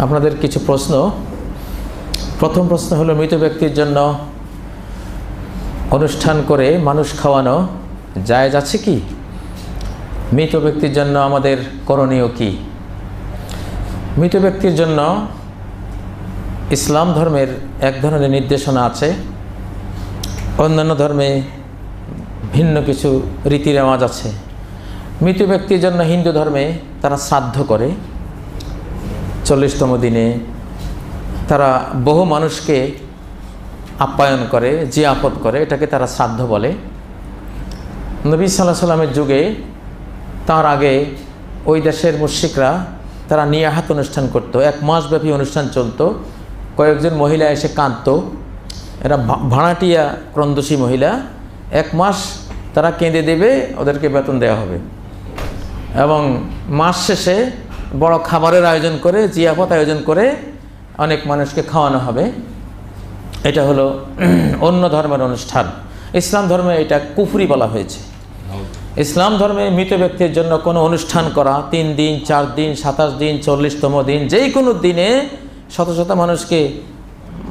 আপনাদের কিছু প্রশ্ন। প্রথম প্রশ্ন হলো, মৃত ব্যক্তির জন্য অনুষ্ঠান করে মানুষ খাওয়ানো জায়েজ আছে কি? মৃত ব্যক্তির জন্য আমাদের করণীয় কি? মৃত ব্যক্তির জন্য ইসলাম ধর্মের এক ধরনের নির্দেশনা আছে। অন্যান্য ধর্মে ভিন্ন কিছু রীতি রেওয়াজ আছে। মৃত ব্যক্তির জন্য হিন্দু ধর্মে তারা শ্রাদ্ধ করে। চল্লিশতম দিনে তারা বহু মানুষকে আপ্যায়ন করে জিয়াপত করে, এটাকে তারা শ্রাদ্ধ বলে। নবী সাল্লাহ সাল্লামের যুগে তার আগে ওই দেশের মুশ্রিকরা তারা নিয়াহাত অনুষ্ঠান করতো। এক মাসব্যাপী অনুষ্ঠান চলতো। কয়েকজন মহিলা এসে কাঁদত। এরা ভাড়াটিয়া ক্রন্দসী মহিলা। এক মাস তারা কেঁদে দেবে, ওদেরকে বেতন দেওয়া হবে। এবং মাস শেষে বড় খাবারের আয়োজন করে জিয়াপত আয়োজন করে অনেক মানুষকে খাওয়ানো হবে। এটা হলো অন্য ধর্মের অনুষ্ঠান। ইসলাম ধর্মে এটা কুফরি বলা হয়েছে। ইসলাম ধর্মে মৃত ব্যক্তির জন্য কোনো অনুষ্ঠান করা তিন দিন, চার দিন, সাতাশ দিন, চল্লিশতম দিন যেই কোনো দিনে শত শত মানুষকে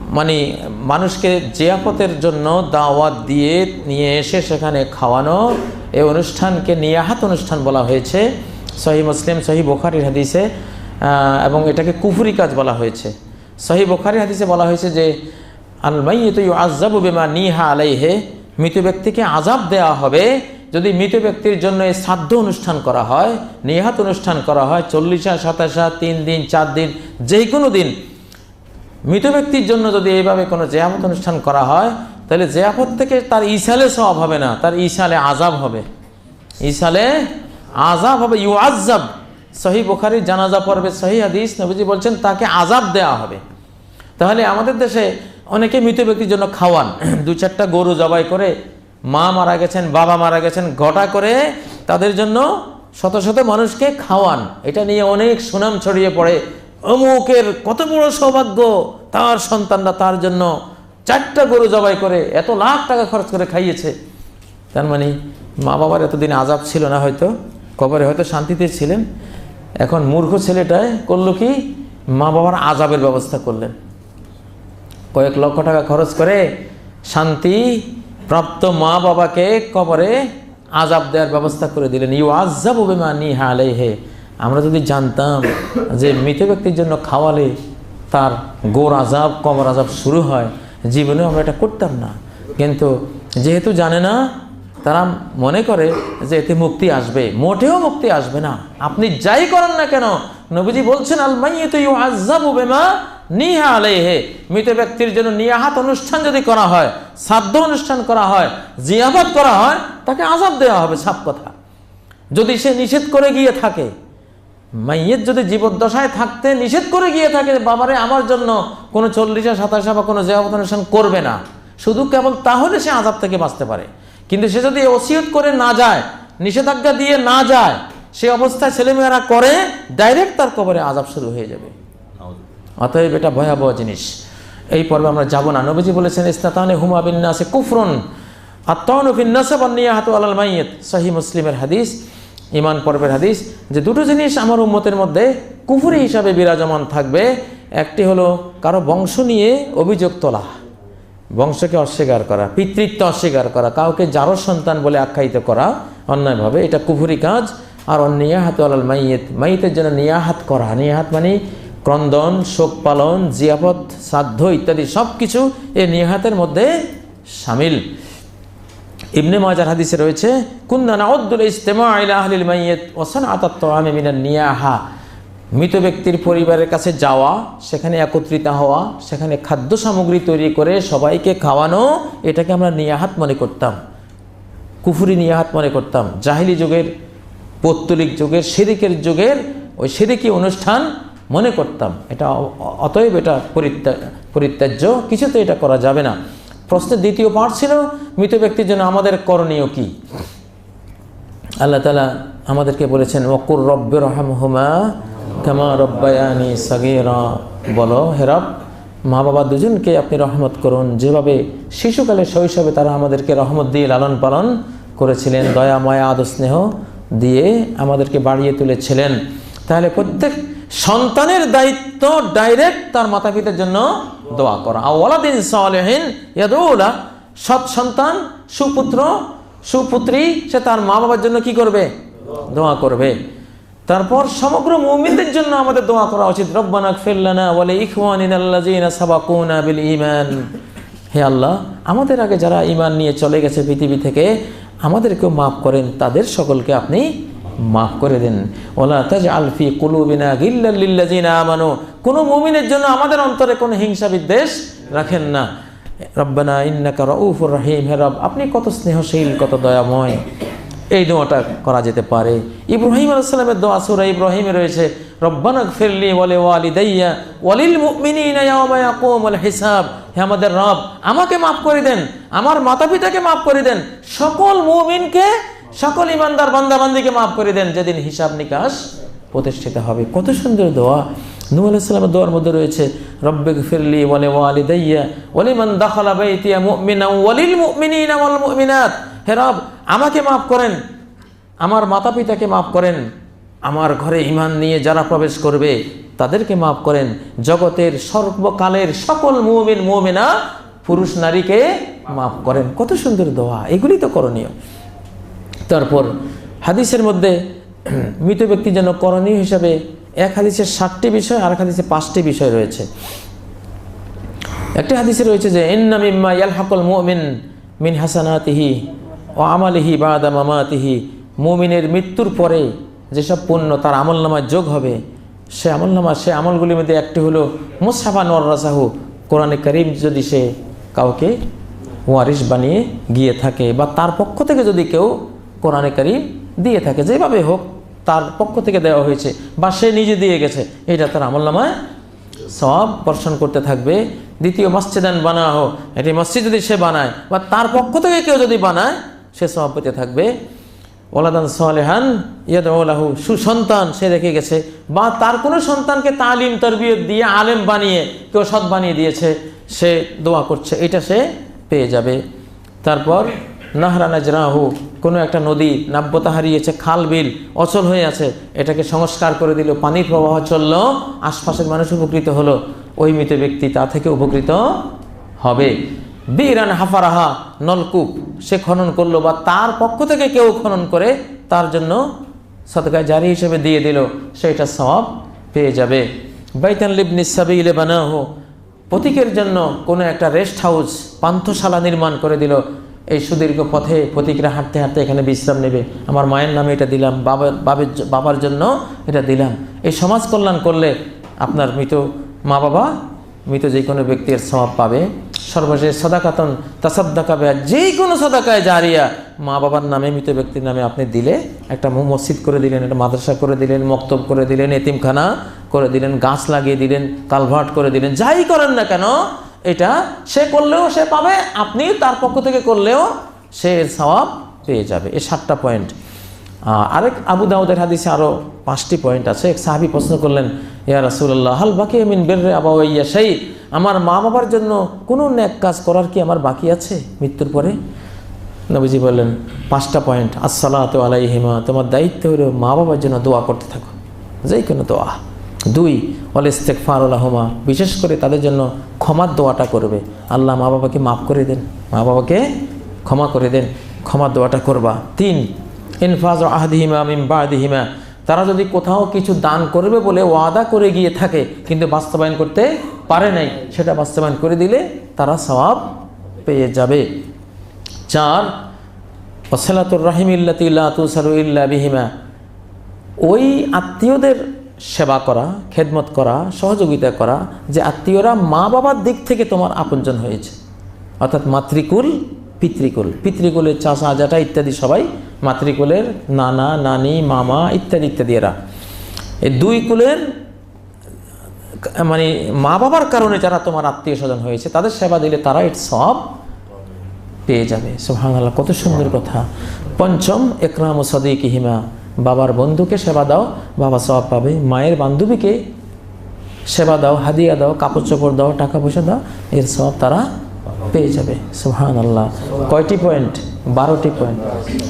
মানে মানুষকে জিয়াপতের জন্য দাওয়াত দিয়ে নিয়ে এসে সেখানে খাওয়ানো এই অনুষ্ঠানকে নিয়াহাত অনুষ্ঠান বলা হয়েছে। সহি মুসলিম, সহি বোখারির হাদিসে এবং এটাকে কুফরি কাজ বলা হয়েছে। সহি বোখারি হাদিসে বলা হয়েছে যে, আল মাইয়িতু ইউআযাবু বিমা নিহা আলাইহি, মৃত ব্যক্তিকে আজাব দেওয়া হবে যদি মৃত ব্যক্তির জন্য এই শ্রাদ্ধ অনুষ্ঠান করা হয়, নিহাত অনুষ্ঠান করা হয়, চল্লিশা, সাতাশা, তিন দিন, চার দিন যেই কোনো দিন। মৃত ব্যক্তির জন্য যদি এইভাবে কোনো জেয়ামত অনুষ্ঠান করা হয়, তাহলে জেয়াপত থেকে তার ইসালে সব হবে না, তার ইসালে আজাব হবে। ইসালে আজাব হবে ইউ আজাব সহি বোখারির জানাজা পর্বে সহি হাদিস নবীজি বলছেন তাকে আজাব দেওয়া হবে। তাহলে আমাদের দেশে অনেকে মৃত ব্যক্তির জন্য খাওয়ান। দু চারটা গরু জবাই করে মা মারা গেছেন, বাবা মারা গেছেন ঘটা করে তাদের জন্য শত শত মানুষকে খাওয়ান। এটা নিয়ে অনেক সুনাম ছড়িয়ে পড়ে। অমুকের কত বড় সৌভাগ্য, তার সন্তানরা তার জন্য চারটা গরু জবাই করে এত লাখ টাকা খরচ করে খাইয়েছে। তার মানে মা বাবার এতদিন আজাব ছিল না হয়তো। কবরে হয়তো শান্তিতে ছিলেন। এখন মূর্খ ছেলেটায় করল কি? মা বাবার আজাবের ব্যবস্থা করলেন। কয়েক লক্ষ টাকা খরচ করে শান্তি প্রাপ্ত মা বাবাকে কবরে আজাব দেওয়ার ব্যবস্থা করে দিলেন। ইউ আজাব বেমা নিহা আলাইহে। আমরা যদি জানতাম যে মৃত ব্যক্তির জন্য খাওয়ালে তার গোর আজাব কবর আজাব শুরু হয়, জীবনেও আমরা এটা করতাম না। কিন্তু যেহেতু জানে না তারা মনে করে যে এতে মুক্তি আসবে। মোটেও মুক্তি আসবে না। আপনি যাই করেন না কেন, নবীজি বলছেন বিমা নিহা মৃত ব্যক্তির জন্য নিয়াহাত অনুষ্ঠান যদি করা হয়, শ্রাদ্ধ অনুষ্ঠান করা হয় জিয়াবত করা হয়, তাকে আজাব দেওয়া হবে সাপ কথা। যদি সে নিষেধ করে গিয়ে থাকে মাইয়ের যদি জীবদ্দশায় থাকতে নিষেধ করে গিয়ে থাকে, বাবারে, আমার জন্য কোনো চল্লিশা, সাতাশা বা কোনো জেহাবত অনুষ্ঠান করবে না। শুধু কেবল তাহলে সে আজাব থেকে বাঁচতে পারে। কিন্তু সে যদি ওসিয়ত করে না যায়, নিষেধাজ্ঞা দিয়ে না যায়, সে অবস্থায় ছেলেমেয়েরা করে ডাইরেক্ট তার কবরে আজাব শুরু হয়ে যাবে। অতএব এটা ভয়াবহ জিনিস। এই পর্বে আমরা যাব না। নবীজি বলেছেন ইস্তাতানে হুমা বিন্যাসে কুফরুন আত্মাউন ফিন্নাসে বান্নিয়া হাতু আলাল মাইয়েত। সহি মুসলিমের হাদিস ইমান পর্বের হাদিস, যে দুটো জিনিস আমার উম্মতের মধ্যে কুফুরি হিসাবে বিরাজমান থাকবে। একটি হলো, কারও বংশ নিয়ে অভিযোগ তোলা। বংশকে অস্বীকার করা, পিতৃত্ব অস্বীকার করা, কাউকে যারো সন্তান বলে আখ্যায়িত করা অন্যায়ভাবে। এটা কুফুরি কাজ। আর অনিয়াহাত আলাল মাইয়েত। মাইয়েতের জন্য নিয়াহাত করা। নিয়াহাত মানে ক্রন্দন, শোক পালন জিয়াপত শ্রাদ্ধ ইত্যাদি সব কিছু এই নিয়াহাতের মধ্যে সামিল। ইবনে মাজার হাদিসে রয়েছে কুন্দানা নাউদ্দুল ইজতিমা ইলা আহলিল মাইয়িত ওয়া সানআতাত তাআমি মিনান নিয়াহা। মৃত ব্যক্তির পরিবারের কাছে যাওয়া, সেখানে একত্রিত হওয়া, সেখানে খাদ্য সামগ্রী তৈরি করে সবাইকে খাওয়ানো, এটাকে আমরা নিয়াহাত মনে করতাম। কুফুরি নিয়াহাত মনে করতাম। জাহিলি যুগের, পৌত্তলিক যুগের শিরিকের যুগের, ওই শিরিকি অনুষ্ঠান মনে করতাম। এটা অতএব এটা পরিত্যা, পরিত্যাজ্য। কিছুতে এটা করা যাবে না। প্রশ্নের দ্বিতীয় পাঠ ছিল, মৃত ব্যক্তির জন্য আমাদের করণীয় কি? আল্লাহ তালা আমাদেরকে বলেছেন ওকুর রব্বে রহমহুমা কামা রব্বায়ানি সাগেরা। বলো হেরব মা বাবা দুজনকে আপনি রহমত করুন। যেভাবে শিশুকালে শৈশবে তারা আমাদেরকে রহমত দিয়ে লালন পালন করেছিলেন, দয়া, মায়া, আদর, স্নেহ দিয়ে আমাদেরকে বাড়িয়ে তুলেছিলেন। তাহলে প্রত্যেক সন্তানের দায়িত্ব ডাইরেক্ট তার মাতা পিতার জন্য দোয়া করা। আওয়ালাদিন সালেহিন ইয়াদুলা সৎ সন্তান, সুপুত্র, সুপুত্রী, সে তার মা বাবার জন্য কি করবে? দোয়া করবে। তারপর সমগ্র মুমিনদের জন্য আমাদের দোয়া করা উচিত, রব্বানা ফিল্লানা ইখওয়ানিনাল্লাযিনা বিল ঈমান। হে আল্লাহ, আমাদের আগে যারা ঈমান নিয়ে চলে গেছে পৃথিবী থেকে, আমাদেরকেও মাফ করেন, তাদের সকলকে আপনি মাফ করে দেন। ওলা তাজ আলফি কুলুবিনা গিল্লাল লিল্লাযিনা আমানু। কোনো মুমিনের জন্য আমাদের অন্তরে কোনো হিংসা বিদ্বেষ রাখেন না। রব্বানা ইন্নাকা রউফুর রহিম। হে রব, আপনি কত স্নেহশীল, কত দয়াময়। এই দোয়াটা করা যেতে পারে। ইব্রাহিম আলাইসালামের দোয়া সুরা ইব্রাহিমে রয়েছে, রব্বানা ফিরলি ওয়ালে ওয়ালিদাইয়া ওয়ালিল মুমিনিনা ইয়াওমা ইয়াকুমুল হিসাব। হে আমাদের রব, আমাকে মাফ করে দেন, আমার মাতা পিতাকে মাফ করে দেন, সকল মুমিনকে, সকল ইমানদার বান্দাবান্দিকে মাফ করে দেন, যেদিন হিসাব নিকাশ প্রতিষ্ঠিত হবে। কত সুন্দর দোয়া। নূ আলাইসালামের দোয়ার মধ্যে রয়েছে রব্বিক ফিরলি ওয়ালে ওয়ালিদাইয়া ওয়ালিমান দাখালা বাইতিয়া মুমিনা ওয়ালিল মুমিনিনা ওয়াল মুমিনাত। হে রব আমাকে মাফ করেন। আমার মাতা পিতাকে মাফ করেন। আমার ঘরে ইমান নিয়ে যারা প্রবেশ করবে, তাদেরকে মাফ করেন। জগতের সর্বকালের সকল মুমিন, মুমিনা, পুরুষ নারীকে মাফ করেন। কত সুন্দর দোয়া, এগুলি তো করণীয়। তারপর হাদিসের মধ্যে মৃত ব্যক্তি যেন করণীয় হিসাবে এক হাদিসের ষাটটি বিষয় আর এক হাদিসে পাঁচটি বিষয় রয়েছে। একটি হাদিসে রয়েছে যে, ইন্না মিম্মা ইয়ালহাকুল মুমিন মিন হাসানাতিহি। ও আমালিহি বাদা মামাতিহি। মুমিনের মৃত্যুর পরে যেসব পুণ্য তার আমল নামায় যোগ হবে, সে আমল নামা সে আমলগুলির মধ্যে একটি হলো মুসাফা নরাসাহু কোরআনে করিম যদি সে কাউকে ওয়ারিস বানিয়ে গিয়ে থাকে বা তার পক্ষ থেকে যদি কেউ কোরআনে করিম দিয়ে থাকে, যেভাবে হোক তার পক্ষ থেকে দেওয়া হয়েছে বা সে নিজে দিয়ে গেছে, এটা তার আমল নামায় সব বর্ষণ করতে থাকবে। দ্বিতীয়, মসজিদান বানা হোক এটি মসজিদ যদি সে বানায় বা তার পক্ষ থেকে কেউ যদি বানায় সে সব পেতে থাকবে। ওলাদান সোয়ালেহান ইয়াদু সুসন্তান সে রেখে গেছে। বা তার কোনো সন্তানকে তালিম, তরবিয়ত দিয়ে আলেম বানিয়ে, কেউ সৎ বানিয়ে দিয়েছে, সে দোয়া করছে, এটা সে পেয়ে যাবে। তারপর, নাহরা নাজরাহু, কোনো একটা নদী নাব্যতা হারিয়েছে, খাল বিল অচল হয়ে আছে, এটাকে সংস্কার করে দিল, পানির প্রবাহ চলল, আশপাশের মানুষ উপকৃত হলো, ওই মৃত ব্যক্তি তা থেকে উপকৃত হবে। বীরান হাফারাহা নলকূপ। সে খনন করল বা তার পক্ষ থেকে কেউ খনন করে তার জন্য সদকায় জারি হিসেবে দিয়ে দিল। সেটা সব পেয়ে যাবে। বাইতান লিবনি সাবিলে বানাহো। প্রতীকের জন্য কোনো একটা রেস্ট হাউস, পান্থশালা নির্মাণ করে দিল। এই সুদীর্ঘ পথে প্রতীকরা হাঁটতে হাঁটতে এখানে বিশ্রাম নেবে। আমার মায়ের নামে এটা দিলাম বাবার বাবের বাবার জন্য এটা দিলাম। এই সমাজ কল্যাণ করলে আপনার মৃত মা বাবা মৃত যে কোনো ব্যক্তির স্বভাব পাবে। সর্বশেষ সদাকাতন তাসাদ্দাকাবে যে কোনো সদাকায় জারিয়া মা বাবার নামে, মৃত ব্যক্তির নামে আপনি দিলে, একটা মসজিদ করে দিলেন, একটা মাদ্রাসা করে দিলেন, মক্তব করে দিলেন, এতিমখানা করে দিলেন, গাছ লাগিয়ে দিলেন কালভার্ট করে দিলেন, যাই করেন না কেন, এটা সে করলেও সে পাবে, আপনি তার পক্ষ থেকে করলেও সে এর সওয়াব পেয়ে যাবে। এই সাতটা পয়েন্ট আরেক আবু দাউদের হাদিসে আরও পাঁচটি পয়েন্ট আছে। এক সাহাবি প্রশ্ন করলেন, ইয়া রাসূলুল্লাহ, হাল বাকি আমিন বেররে আবাইয়া সেই আমার মা বাবার জন্য কোনো ন্যাক কাজ করার কি আমার বাকি আছে মৃত্যুর পরে? নবীজি বললেন, পাঁচটা পয়েন্ট আসসালাতু আলাইহিমা, তোমার দায়িত্ব হলো মা বাবার জন্য দোয়া করতে থাকো যেই কোনো দোয়া। দুই অল ইস্তেকফারুল্লাহমা বিশেষ করে তাদের জন্য ক্ষমার দোয়াটা করবে। আল্লাহ মা বাবাকে মাফ করে দেন, মা বাবাকে ক্ষমা করে দেন, ক্ষমার দোয়াটা করবা। তিন ইনফাজ আহদিহিমা মিম বাদিহিমা। তারা যদি কোথাও কিছু দান করবে বলে ওয়াদা করে গিয়ে থাকে, কিন্তু বাস্তবায়ন করতে পারে নাই, সেটা বাস্তবায়ন করে দিলে তারা সওয়াব পেয়ে যাবে। চার ওসলাতুর রাহিম ইল্লাতিল্লা তুসারু ইল্লা বিহিমা। ওই আত্মীয়দের সেবা করা, খেদমত করা, সহযোগিতা করা, যে আত্মীয়রা মা বাবার দিক থেকে তোমার আপনজন হয়েছে। অর্থাৎ মাতৃকুল, পিতৃকুল। পিতৃকুলের চাষা আজাটা ইত্যাদি সবাই মাতৃকুলের নানা, নানি, মামা ইত্যাদি ইত্যাদি এরা। এই দুই কুলের মানে মা বাবার কারণে যারা তোমার আত্মীয় স্বজন হয়েছে, তাদের সেবা দিলে তারা এর সব পেয়ে যাবে। সোহান আল্লাহ কত সুন্দর কথা। পঞ্চম, একরাম ও সদিক হিমা বাবার বন্ধুকে সেবা দাও, বাবা সব পাবে। মায়ের বান্ধবীকে সেবা দাও, হাদিয়া দাও কাপড় চোপড় দাও টাকা পয়সা দাও, এর সব তারা পেয়ে যাবে সুহান আল্লাহ কয়টি পয়েন্ট বারোটি পয়েন্ট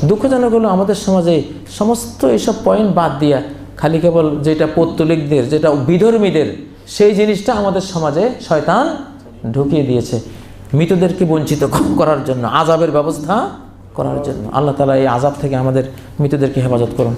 দুঃখজনক হলো আমাদের সমাজে সমস্ত এসব পয়েন্ট বাদ দিয়া খালি কেবল যেটা পত্তলিকদের, যেটা বিধর্মীদের, সেই জিনিসটা আমাদের সমাজে শয়তান ঢুকিয়ে দিয়েছে। মৃতদেরকে বঞ্চিত করার জন্য আজাবের ব্যবস্থা করার জন্য। আল্লাহ তালা এই আজাব থেকে আমাদের মৃতদেরকে হেফাজত করুন।